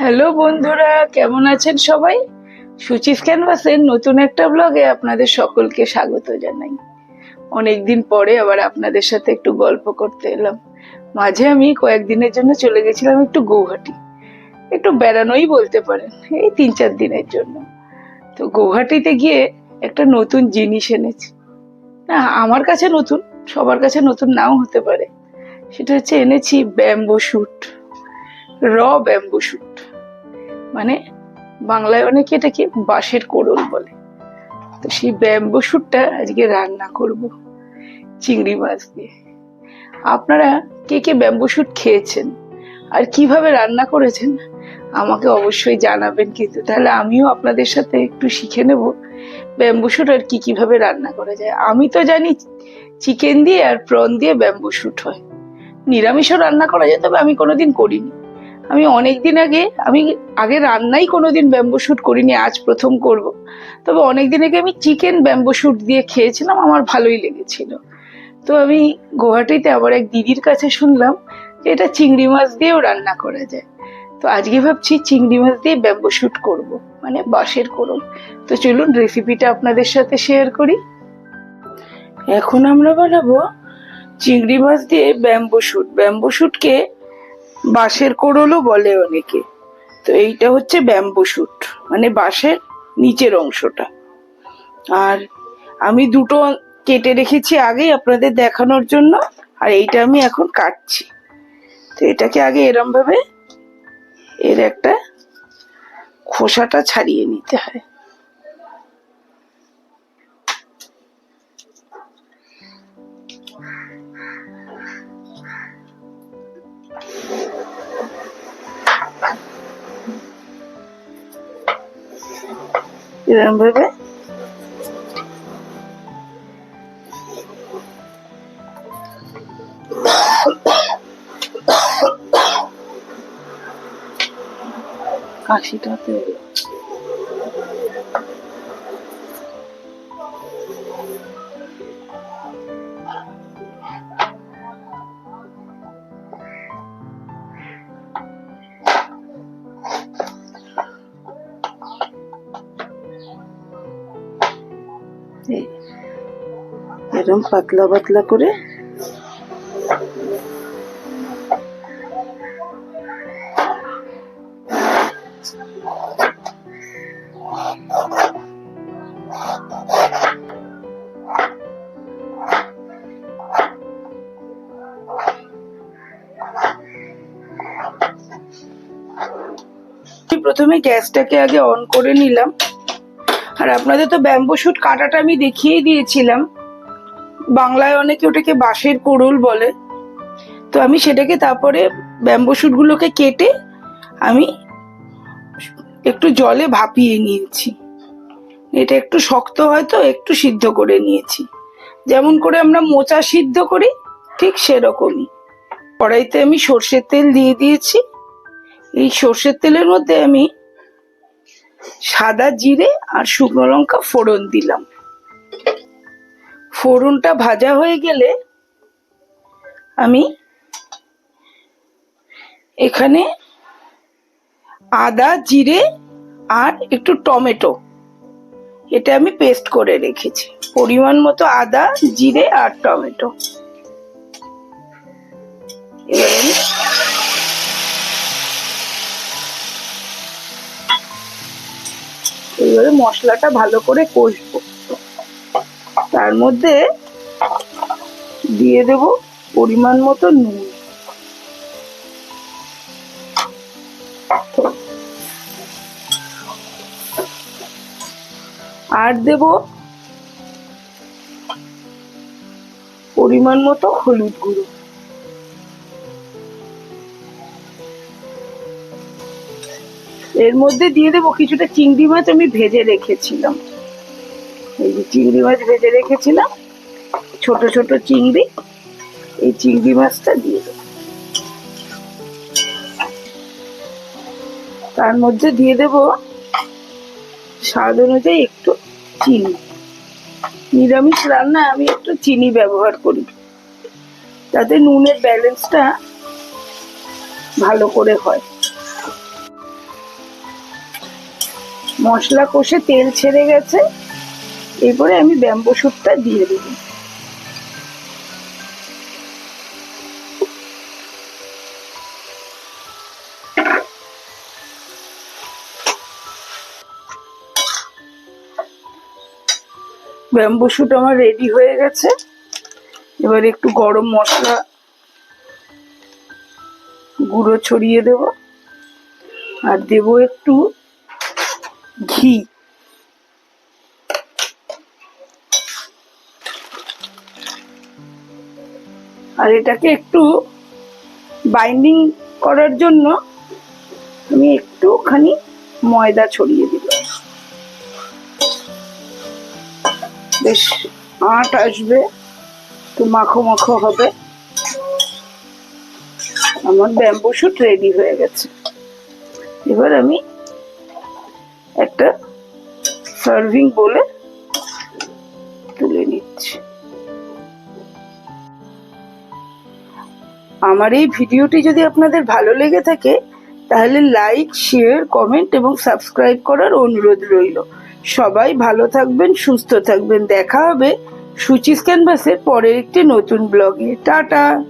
Hello বন্ধুরা, কেমন আছেন সবাই? সুচিস ক্যানভাসের নতুন একটা ব্লগে আপনাদের সকলকে স্বাগত জানাই। অনেকদিন পরে আবার আপনাদের সাথে একটু গল্প করতে এলাম। মাঝে আমি কয়েকদিনের জন্য চলে গেছিলাম একটু গৌহাটি। একটু বেড়ানোই বলতে পারেন, এই তিন চার দিনের জন্য। তো গৌহাটিতে গিয়ে একটা নতুন জিনিস এনেছি। না, আমার কাছে নতুন, সবার কাছে নতুন নাও হতে পারে। সেটা হচ্ছে এনেছি ব্যাম্বো শুট র ব্যাম্বু শুট মানে বাংলায় অনেকে এটাকে বাঁশের কোড়ল বলে। তো সেই ব্যাম্বু শুটটা আজকে রান্না করব চিংড়ি মাছ দিয়ে। আপনারা কে কে ব্যাম্বু শুট খেয়েছেন আর কীভাবে রান্না করেছেন আমাকে অবশ্যই জানাবেন কিন্তু। তাহলে আমিও আপনাদের সাথে একটু শিখে নেব ব্যাম্বু শুট আর কি কীভাবে রান্না করা যায়। আমি তো জানি চিকেন দিয়ে আর প্রন দিয়ে ব্যাম্বু শুট হয়। নিরামিষও রান্না করা যায়, তবে আমি কোনোদিন করিনি। আমি অনেক দিন আগে, আমি আগে রান্নাই কোনো দিন ব্যাম্বো শ্যুট করিনি, আজ প্রথম করব। তবে অনেক দিন আগে আমি চিকেন ব্যাম্বো শ্যুট দিয়ে খেয়েছিলাম, আমার ভালোই লেগেছিল। তো আমি গুয়াহাটিতে আবার এক দিদির কাছে শুনলাম যে এটা চিংড়ি মাছ দিয়েও রান্না করা যায়। তো আজকে ভাবছি চিংড়ি মাছ দিয়ে ব্যাম্বো শুট করব মানে বাঁশের করুন তো চলুন রেসিপিটা আপনাদের সাথে শেয়ার করি। এখন আমরা বানাবো চিংড়ি মাছ দিয়ে ব্যাম্বো শ্যুট ব্যাম্বো শুটকে বাঁশের কোড়লও বলে অনেকে। তো এইটা হচ্ছে ব্যাম্বো শুট মানে বাঁশের নিচের অংশটা। আর আমি দুটো কেটে রেখেছি আগেই আপনাদের দেখানোর জন্য, আর এইটা আমি এখন কাটছি। তো এটাকে আগে এরম ভাবে এর একটা খোসাটা ছাড়িয়ে নিতে হয়। এরম ভাবে? কাশিটাতে এরম পাতলা পাতলা করে। প্রথমে গ্যাসটাকে আগে অন করে নিলাম। আর আপনাদের তো ব্যাম্বো শুট কাটাটা আমি দেখিয়েই দিয়েছিলাম। বাংলায় অনেকে ওটাকে বাঁশের কোড়ল বলে। তো আমি সেটাকে তারপরে ব্যাম্বো শুটগুলোকে কেটে আমি একটু জলে ভাপিয়ে নিয়েছি। এটা একটু শক্ত হয়তো, একটু সিদ্ধ করে নিয়েছি। যেমন করে আমরা মোচা সিদ্ধ করি, ঠিক সেরকমই। কড়াইতে আমি সর্ষের তেল দিয়ে দিয়েছি। এই সর্ষের তেলের মধ্যে আমি সাদা জিরে আর শুকনো লঙ্কা ফোড়ন দিলাম। ফোড়নটা ভাজা হয়ে গেলে আমি এখানে আদা, জিরে আর একটু টমেটো এটা আমি পেস্ট করে রেখেছি। পরিমাণ মতো আদা, জিরে আর টমেটো। এবার আমি এইবারে মশলাটা ভালো করে কষবো। তার মধ্যে দিয়ে দেব পরিমাণ মতো নুন। আর দেব পরিমাণ মতো হলুদ গুঁড়ো। এর মধ্যে দিয়ে দেবো কিছুটা চিংড়ি মাছ আমি ভেজে রেখেছিলাম। এই যে চিংড়ি মাছ ভেজে রেখেছিলাম, ছোট ছোট চিংড়ি, এই চিংড়ি মাছটা দিয়ে দেবো। তার মধ্যে দিয়ে দেব স্বাদ অনুযায়ী একটু চিনি। নিরামিষ রান্না আমি একটু চিনি ব্যবহার করি তাতে নুনের ব্যালেন্সটা ভালো করে হয়। মশলা কষে তেল ছেড়ে গেছে। এরপরে আমি ব্যাম্বো স্যুপটা দিয়ে দেবো। ব্যাম্বু শুট আমার রেডি হয়ে গেছে। এবার একটু গরম মশলা গুঁড়ো ছড়িয়ে দেব। আর দেব একটু ঘি। আর এটাকে একটু বাইন্ডিং করার জন্য আমি একটুখানি ময়দা ছড়িয়ে দিলাম। বেশ আট আসবে তো মাখো মাখো হবে। আমার ব্যাম্বু শুট রেডি হয়ে গেছে। এবার আমি একটা সার্ভিং বলে তুলে নিচ্ছি। আমার এই ভিডিওটি যদি আপনাদের ভালো লেগে থাকে, তাহলে লাইক শেয়ার কমেন্ট এবং সাবস্ক্রাইব করার অনুরোধ রইল। সবাই ভালো থাকবেন, সুস্থ থাকবেন। দেখা হবে সুচিস ক্যানভাসের পরের একটি নতুন ব্লগে। টাটা!